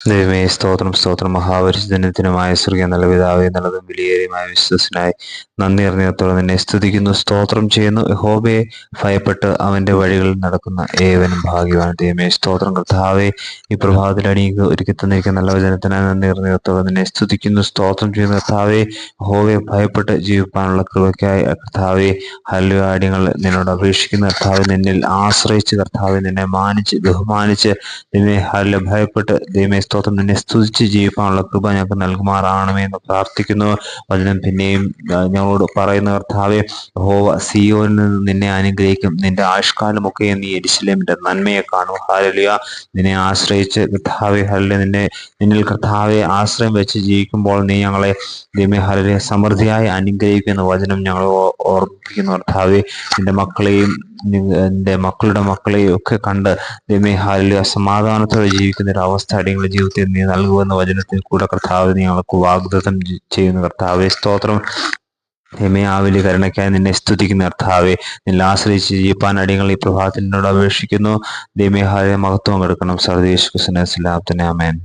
ദൈവമേ സ്തോത്രം സ്തോത്രം. മഹാപരിശുദ്ധനത്തിനുമായ സ്വർഗീയ നല്ല പിതാവേ നല്ലതും വിലയേറിയമായ വിശ്വസനായി നന്ദി അറിഞ്ഞത്തോടെ നിന്നെ സ്തുതിക്കുന്നു സ്തോത്രം ചെയ്യുന്നു. യഹോബയെ ഭയപ്പെട്ട് അവന്റെ വഴികളിൽ നടക്കുന്ന ഏവനും ഭാഗ്യവാൻ ദൈവമേ സ്തോത്രം. കർത്താവെ ഈ പ്രഭാതത്തിൽ അണിയിക്കുക ഒരുക്കി തന്നിരിക്കുന്ന നല്ല വചനത്തിനായി നന്ദി അറിഞ്ഞത്തോടെ നിന്നെ സ്തുതിക്കുന്നു സ്തോത്രം ചെയ്യുന്ന. കർത്താവെ യഹോബയെ ഭയപ്പെട്ട് ജീവിക്കാനുള്ള കൃപയ്ക്കായി കർത്താവെ ഹല്ലുവാടികൾ നിന്നോട് അപേക്ഷിക്കുന്ന. കർത്താവ് നിന്നിൽ ആശ്രയിച്ച് കർത്താവ് നിന്നെ മാനിച്ച് ബഹുമാനിച്ച് ദൈവമേ ഹല്ല ഭയപ്പെട്ട് ദൈവമേ സ്തോത്രം നിന്നെ സ്തുതിച്ച് ജീവിക്കാനുള്ള കൃപ ഞങ്ങൾക്ക് നൽകുമാറാണമേ എന്ന് പ്രാർത്ഥിക്കുന്നു. വചനം പിന്നെയും ഞങ്ങളോട് പറയുന്ന കർത്താവെ ഹോവ സിയോനിൽ നിന്ന് നിന്നെ അനുഗ്രഹിക്കും. നിന്റെ ആയുഷ്കാലമൊക്കെ നീ എരിശിലേമിന്റെ നന്മയെ കാണും. ഹാലലിയ. നിന്നെ ആശ്രയിച്ച് കർത്താവെ ഹല്ലെ നിന്നെ നിന്നിൽ കർത്താവെ ആശ്രയം വെച്ച് ജീവിക്കുമ്പോൾ നീ ഞങ്ങളെ ദൈവമേ ഹല്ലെ സമൃദ്ധിയായി അനുഗ്രഹിക്കുന്ന വചനം ഞങ്ങൾ ഓർപ്പിക്കുന്നു കർത്താവെ. നിന്റെ മക്കളെയും നിന്റെ മക്കളുടെ മക്കളെയും ഒക്കെ കണ്ട് ദൈവമേ ഹാലിയ സമാധാനത്തോടെ ജീവിക്കുന്ന ഒരു അവസ്ഥ അടിയങ്ങളുടെ ജീവിതത്തിൽ നീ നൽകുമെന്ന വചനത്തിൽ കൂടെ കർത്താവ് ഞങ്ങൾക്ക് വാഗ്ദത്തം ചെയ്യുന്ന. കർത്താവെ സ്തോത്രം. വലിയ കരുണയ്ക്കായി നിന്നെ സ്തുതിക്കുന്ന കർത്താവെ. നിന്നെ ആശ്രയിച്ച് ജീവിപ്പാൻ അടിയങ്ങൾ ഈ പ്രഭാതത്തിനോട് അപേക്ഷിക്കുന്നു. ദൈവമേ ഹാലിയ മഹത്വം എടുക്കണം സർദേശ് കുസനസ്ലാം തന്നെ അമേൻ